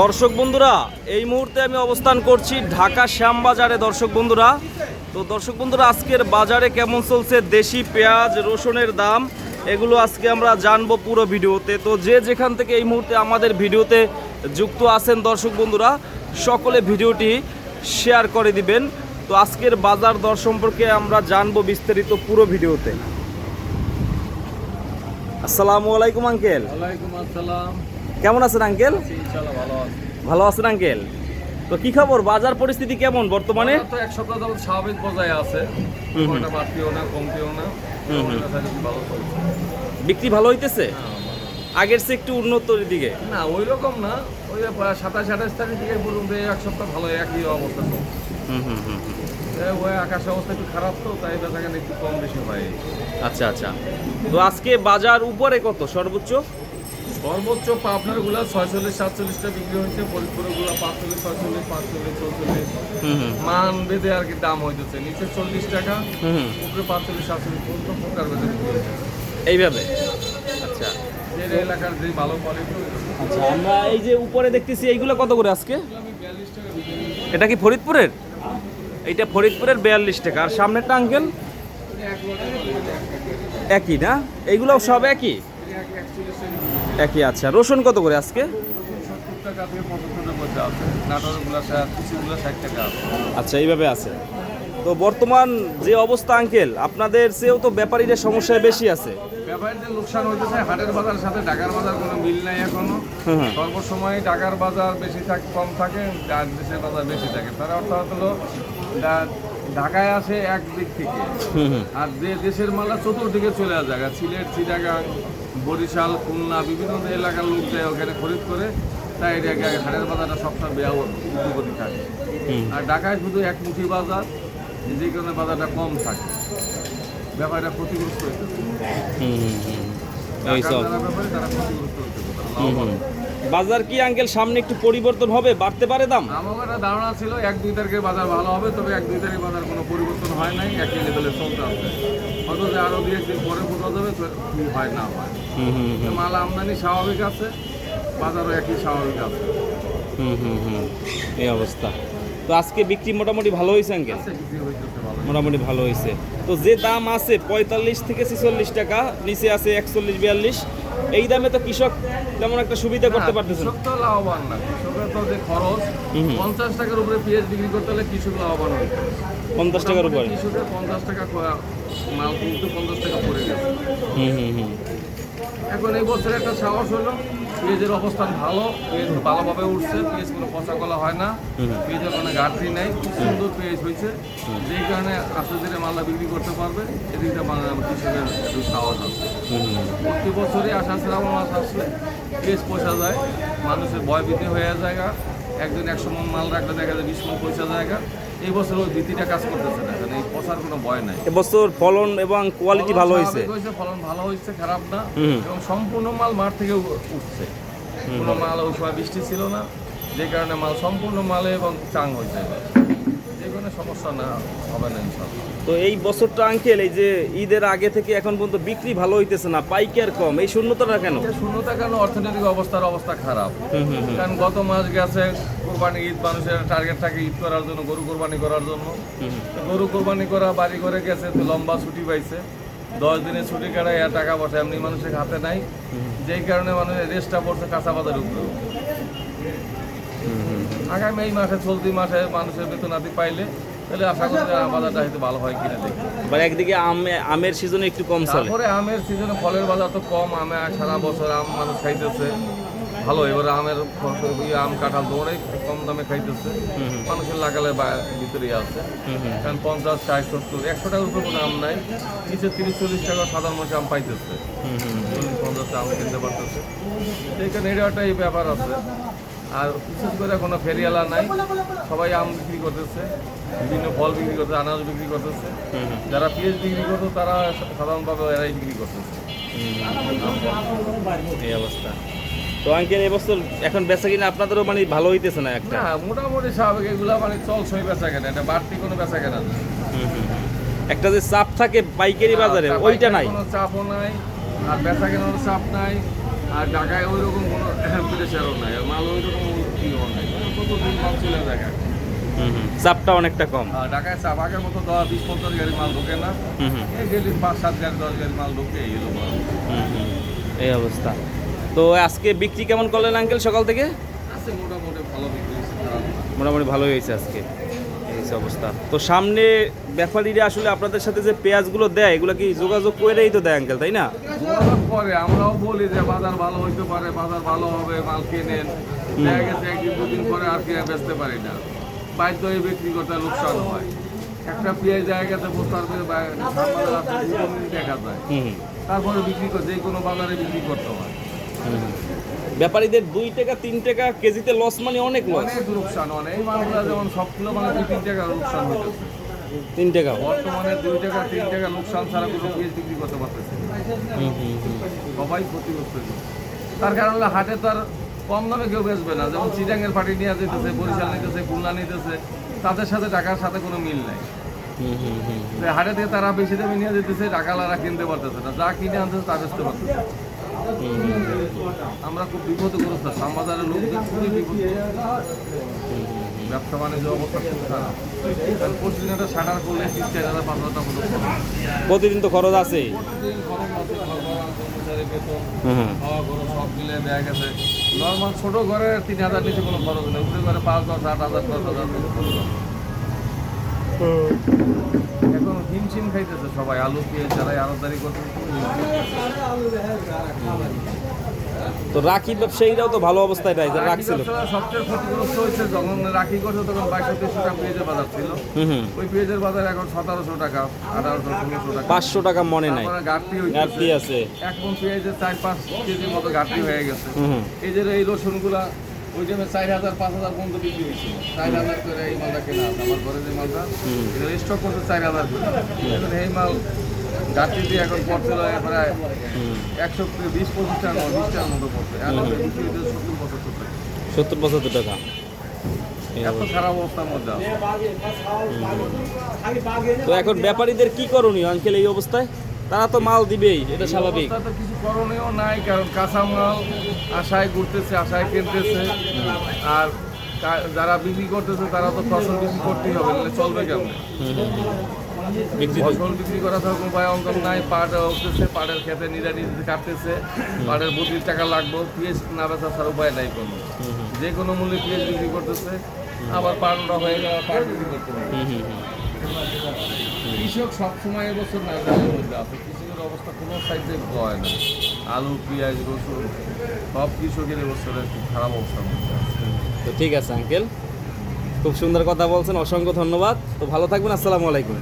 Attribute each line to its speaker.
Speaker 1: দর্শক বন্ধুরা এই মুহূর্তে আমি অবস্থান করছি ঢাকা শ্যামবাজারে। দর্শক বন্ধুরা তো দর্শক বন্ধুরা আজকের বাজারে কেমন চলছে? দেশি পেঁয়াজ রসুনের দাম এগুলো আজকে আমরা জানব পুরো ভিডিওতে। তো যে যেখান থেকে এই মুহূর্তে আমাদের ভিডিওতে যুক্ত আছেন দর্শক বন্ধুরা সকলে ভিডিওটি শেয়ার করে দিবেন। তো আজকের বাজার দর সম্পর্কে আমরা জানব বিস্তারিত পুরো ভিডিওতে। আসসালামু আলাইকুম আঙ্কেল।
Speaker 2: আসসালাম।
Speaker 1: কেমন আছেন আঙ্কেল?
Speaker 2: ভালো
Speaker 1: ভালো আছেন আঙ্কেল? তো কি খবর? বাজার পরিস্থিতি কেমন বর্তমানে?
Speaker 2: তো এক সপ্তাহ যাবত স্বাভাবিক পর্যায়ে আছে। বাড়তিও না কমতিও না।
Speaker 1: বিক্রি ভালো হইতেছে?
Speaker 2: হ্যাঁ,
Speaker 1: আগের চেয়ে একটু উন্নতর দিকে
Speaker 2: না ওই রকম না। ওই সাতাশ আঠাশ তারিখ থেকে পর্যন্ত এক সপ্তাহ ভালো একই অবস্থা
Speaker 1: হুম হুম হুম হুম।
Speaker 2: এ, ওই আকাশ অবস্থা একটু খারাপ তো তাই বেচাকেন একটু কম বেশি হয়।
Speaker 1: আচ্ছা আচ্ছা। তো আজকে বাজার উপরে কত সর্বোচ্চ?
Speaker 2: সর্বোচ্চ পাবনারগুলা ছয়চল্লিশ সাতচল্লিশটা বিক্রি হয়েছে ফরিদপুরেরগুলা পাঁচচল্লিশ ছয়চল্লিশ পাঁচচল্লিশ চৌচল্লিশ। মান বেঁধে আর কি দাম হইতেছে। নিচে চল্লিশ টাকা। উপরে পাঁচচল্লিশ সাতচল্লিশ পর্যন্ত প্রকার বেঁধে বিক্রি হয়েছে।
Speaker 1: এইভাবে? আচ্ছা।
Speaker 2: এলাকার যে ভালো কোয়ালিটি
Speaker 1: আচ্ছা আমরা এই যে উপরে দেখতেছি এইগুলো কত করে আজকে। এটা কি ফরিদপুরের? এইটা ফরিদপুরের বিয়াল্লিশ টাকা। আর সামনেরটা আঙ্কেল? একই না? এইগুলো সব একই? একই আচ্ছা রসুন কত করে আজকে? আচ্ছা এইভাবে আছে। তো বর্তমান যে অবস্থা আঙ্কেল আপনাদের চেয়েও তো ব্যাপারীদের সমস্যায় বেশি আছে।
Speaker 2: ব্যাপারীদের লোকসান হইতেছে হাটের সাথে ঢাকার বাজার কোনো মিল নাই
Speaker 1: এখনও।
Speaker 2: সর্বসময় ঢাকার বাজার বেশি থাকে কম থাকে আর দেশের বাজার বেশি থাকে। তার অর্থাৎ হলো ঢাকায় আসে এক দিক থেকে। আর যে দেশের মালা চতুর্দিকে চলে আসে জায়গা সিলেট চিটাগাং বরিশাল খুলনা বিভিন্ন এলাকার লোক যায় ওখানে খরিদ করে। তাই এটা হাটের বাজারটা সবসময় বেয়া থাকে। আর ঢাকায় শুধু এক মুঠি বাজার যে কারণে বাজারটা কম থাকে। ব্যাপারটা ক্ষতিগ্রস্ত
Speaker 1: হুম। বাজার কি আঙ্কেল সামনে একটু পরিবর্তন হবে? বাড়তে পারে দাম?
Speaker 2: আমার ধারণা ছিল এক দুই তারিখে বাজার ভালো হবে তবে এক দুই তারিখে বাজার কোনো পরিবর্তন হয় নাই। একই লেভেলে চলতে আছে যে আরও দুই একদিন পরে বোঝা যাবে হয় না হয়।
Speaker 1: হুম হুম হুম।
Speaker 2: মাল আমদানি স্বাভাবিক আছে বাজারও একই স্বাভাবিক আছে।
Speaker 1: হুম হুম হুম। এই অবস্থা। তো আজকে বিক্রি মোটামুটি ভালো হয়েছে আঙ্কেল? মোটামুটি ভালো হয়েছে। তো যে দাম আছে পঁয়তাল্লিশ থেকে ছেচল্লিশ টাকা নিচে আছে একচল্লিশ বিয়াল্লিশ। এই দামে তো কৃষক তেমন একটা সুবিধা করতে পারতেছে না।
Speaker 2: কৃষক তো লাভবান না। কৃষকের তো যে খরচ। পঞ্চাশ টাকার উপরে পেঁয়াজ বিক্রি করতে হলে কৃষক লাভবান হবে।
Speaker 1: পঞ্চাশ টাকার উপরে?
Speaker 2: মোটামুটি কৃষকের পঞ্চাশ টাকা মাল কিন্তু পঞ্চাশ টাকা পড়ে গেছে।
Speaker 1: হুম হুম হুম।
Speaker 2: এখন এই বছর একটা সাহস হলো পেঁয়াজের অবস্থান ভালো পেঁয়াজ ভালোভাবে উঠছে পেঁয়াজ কোনো পচা কলা হয় না। পেঁয়াজের কোনো ঘাটতি নেই খুব সুন্দর পেঁয়াজ হয়েছে। যেই কারণে আস্তে ধীরে মালটা বিক্রি করতে পারবে এদিকটা মানে কৃষকের একটু সাহস আছে। প্রতি বছরই আষাঢ় শ্রাবণ মাস আসলে বেশ পয়সা যায়। মানুষের ভয় ভীতি হয়ে জায়গা একদিন একশো মন মাল রাখলে দেখা যায় বিশ মন পয়সা জায়গা এই বছর ওই ভীতিটা কাজ করতেছে না। কারণ এই পচার কোনো ভয় নাই।
Speaker 1: এবছর ফলন এবং কোয়ালিটি ভালো হয়েছে।
Speaker 2: ফলন ভালো হয়েছে খারাপ না। এবং সম্পূর্ণ মাল মাঠ থেকে উঠছে। কোনো মাল ওই সময় বৃষ্টি ছিল না। যে কারণে মাল সম্পূর্ণ মালে এবং চাং হয়েছে কোনো সমস্যা না হবে না ইনশাল্লাহ
Speaker 1: তো এই বছরটা আঙ্কেল এই যে ঈদের আগে থেকে এখন পর্যন্ত বিক্রি ভালো হইতেছে না পাইকার কম এই শূন্যতাটা কেন?
Speaker 2: শূন্যতা কেন অর্থনৈতিক অবস্থার অবস্থা খারাপ। কারণ গত মাস গেছে কোরবানি ঈদ মানুষের টার্গেট থাকে ঈদ করার জন্য গরু কোরবানি করার জন্য। গরু কোরবানি করা বাড়ি করে গেছে তো লম্বা ছুটি পাইছে। দশ দিনের ছুটি কাটায় আর টাকা পয়সা এমনি মানুষের হাতে নাই। যেই কারণে মানুষের রেস্টটা পড়ছে কাঁচা বাজার উপরে আগামী এই মাসে চলতি মাসে মানুষের বেতনাতি পাইলে তাহলে আশা করি যে বাজারটা হয়তো ভালো হয় কিনা দেখি।
Speaker 1: এবার একদিকে আমে আমের সিজনে একটু কম চলে।
Speaker 2: তারপরে আমের সিজনে ফলের বাজার তো কম আমে সারা বছর আম মানুষ খাইতেছে। ভালো এবারে আমের আম কাঁঠাল দৌড়ে কম দামে খাইতেছে। মানুষের লাগালে ভিতরে আছে। কারণ পঞ্চাশ ষাট সত্তর একশো টাকার উপরে কোনো আম নাই। নিচে তিরিশ চল্লিশ টাকা সাধারণ মানুষ আম পাইতেছে। চল্লিশ পঞ্চাশ আম কিনতে পারতেছে। সেইখানে এটা একটা এই ব্যাপার আছে। আর বিশেষ করে কোনো ফেরিয়ালা নাই। সবাই আম বিক্রি করতেছে বিভিন্ন ফল বিক্রি করতেছে আনাজ বিক্রি করতেছে। যারা পিএইচ বিক্রি করতো তারা সাধারণভাবে এরাই বিক্রি করতেছে।
Speaker 1: এই অবস্থা। তো আঙ্কেল এবছর এখন বেচা কিনা আপনাদেরও মানে ভালো হইতেছে না একটা?
Speaker 2: না মোটামুটি স্বাভাবিক এগুলা মানে চলছই বেচা কেনা এটা বাড়তি কোনো বেচা কেনা না।
Speaker 1: একটা যে চাপ থাকে পাইকারি বাজারে ওইটা নাই?
Speaker 2: কোনো চাপও নাই আর বেচা কেনার চাপ নাই। আর ঢাকায় ওই রকম কোনো প্রেশারও নাই মাল ওই রকম ই জায়গা
Speaker 1: হুম হুম চাপটা অনেকটা কম।
Speaker 2: ঢাকায় চাপ আগের মতো দশ বিশ পঞ্চাশ গাড়ি মাল ঢোকে না। এই গেলি পাঁচ সাত গাড়ি দশ গাড়ি মাল ঢোকে এই
Speaker 1: অবস্থা। তো আজকে বিক্রি কেমন করলেন আঙ্কেল সকাল থেকে?
Speaker 2: মোটামুটি ভালো বিক্রি।
Speaker 1: মোটামুটি ভালোই হয়েছে আজকে। হচ্ছে অবস্থা। তো সামনে ব্যাপারীরা আসলে আপনাদের সাথে যে পেঁয়াজগুলো দেয় এগুলো কি যোগাযোগ করেই তো দেয় আঙ্কেল তাই না?
Speaker 2: যোগাযোগ করে আমরাও বলি যে বাজার ভালো হইতে পারে বাজার ভালো হবে মাল কিনেন। দেখা গেছে একদিন দুদিন পরে আর কিনে বেচতে পারি না। বাধ্য হয়ে বিক্রি করতে লোকসান হয়। একটা পেঁয়াজ জায়গা গেছে বস্তার দেখা যায় তারপরে বিক্রি করে যে কোনো বাজারে বিক্রি করতে হয়।
Speaker 1: ব্যাপারীদের দুই টাকা তিন টাকা কেজিতে লস মানে অনেক লস
Speaker 2: অনেক লোকসান অনেক মালগুলো যেমন সব কিলো মানে দুই তিন টাকা লোকসান হইতেছে।
Speaker 1: তিন টাকা।
Speaker 2: বর্তমানে দুই টাকা তিন টাকা লোকসান ছাড়া কোনো পেঁয়াজ বিক্রি করতে পারতেছে সবাই ক্ষতিগ্রস্ত তার কারণ হলো হাটে তো আর কম দামে কেউ বেচবে না। যেমন চিটাঙ্গের পার্টি নিয়ে যেতেছে বরিশাল নিতেছে খুলনা নিতেছে তাদের সাথে টাকার সাথে কোনো মিল নেই। হাটে থেকে তারা বেশি দামে নিয়ে যেতেছে টাকালারা কিনতে পারতেছে না। যা কিনে আনতেছে তা বেচতে পারতেছে। আমরা খুব বিপদগ্রস্ত শ্যামবাজারের লোকদের খুবই বিপদ ব্যবসা বাণিজ্য অবস্থা খুব খারাপ। কারণ প্রতিদিন একটা শাটার করলে তিন চার হাজার পাঁচ হাজার টাকা মতো
Speaker 1: প্রতিদিন তো খরচ আছে।
Speaker 2: নর্মাল ছোট ঘরে তিন হাজার নিচে কোনো খরচ নেই। উপরে ঘরে পাঁচ দশ আট হাজার দশ হাজার সবাই আলু পেঁয়াজ যারা আড়তদারি করতেছে
Speaker 1: তো রাখি ব্যবসায়ীরাও তো ভালো অবস্থায় পায় যারা রাখছিল।
Speaker 2: সবচেয়ে ক্ষতিগ্রস্ত হয়েছে যখন রাখি করছে তখন বাইশশো তেইশশো টাকা পেঁয়াজের বাজার ছিল। ওই পেঁয়াজের বাজার এখন সতেরোশো টাকা আঠারোশো ষোলোশো টাকা।
Speaker 1: পাঁচশো টাকা মনে নাই।
Speaker 2: ঘাটতি
Speaker 1: ঘাটতি আছে।
Speaker 2: এখন পেঁয়াজের চার পাঁচ কেজির মতো ঘাটতি হয়ে গেছে। এই যে এই রসুনগুলা ওই টাইমে চার হাজার পাঁচ হাজার পর্যন্ত বিক্রি হয়েছিল চার হাজার করে এই মালটা কেনা আছে আমার ঘরে যে মালটা এটা স্টক করছে চার হাজার করে। এখন এই মাল দিয়ে এখন পড়ছিল প্রায় একশো বিশ পঁচিশ টাকা বিশ টাকার মতো পড়ছে। হয়েছে সত্তর পঁচাত্তর টাকা।
Speaker 1: সত্তর পঁচাত্তর টাকা।
Speaker 2: এত খারাপ অবস্থার মধ্যে
Speaker 1: তো এখন ব্যাপারীদের কি করণীয় আঙ্কেল এই অবস্থায়? তারা তো মাল দিবেই এটা স্বাভাবিক।
Speaker 2: কিছু করণীয় নাই কারণ কাঁচামাল আশায় ঘুরতেছে আশায় কিনতেছে। আর যারা বিক্রি করতেছে তারা তো ফসল বিক্রি করতেই হবে নাহলে চলবে কেমন? ফসল বিক্রি করা তো উপায় অঙ্কন নাই পাট উঠতেছে পাটের খেতে নিরানি কাটতেছে পাটের বত্রিশ টাকা লাগবে পিএস না বেচা ছাড়া উপায় নাই কোনো। যে কোনো মূল্যে পিএস বিক্রি করতেছে আবার পাট ওটা হয়ে গেলে পাট বিক্রি করতে হবে। কৃষক সবসময় এবছর মধ্যে আছে। কৃষকের অবস্থা কোনো সাইডে হয় না। আলু, পেঁয়াজ, রসুন, সব কৃষকের এবছর খারাপ অবস্থা
Speaker 1: তো ঠিক আছে, আঙ্কেল। খুব সুন্দর কথা বলছেন, অসংখ্য ধন্যবাদ। তো ভালো থাকবেন, আসসালামু আলাইকুম।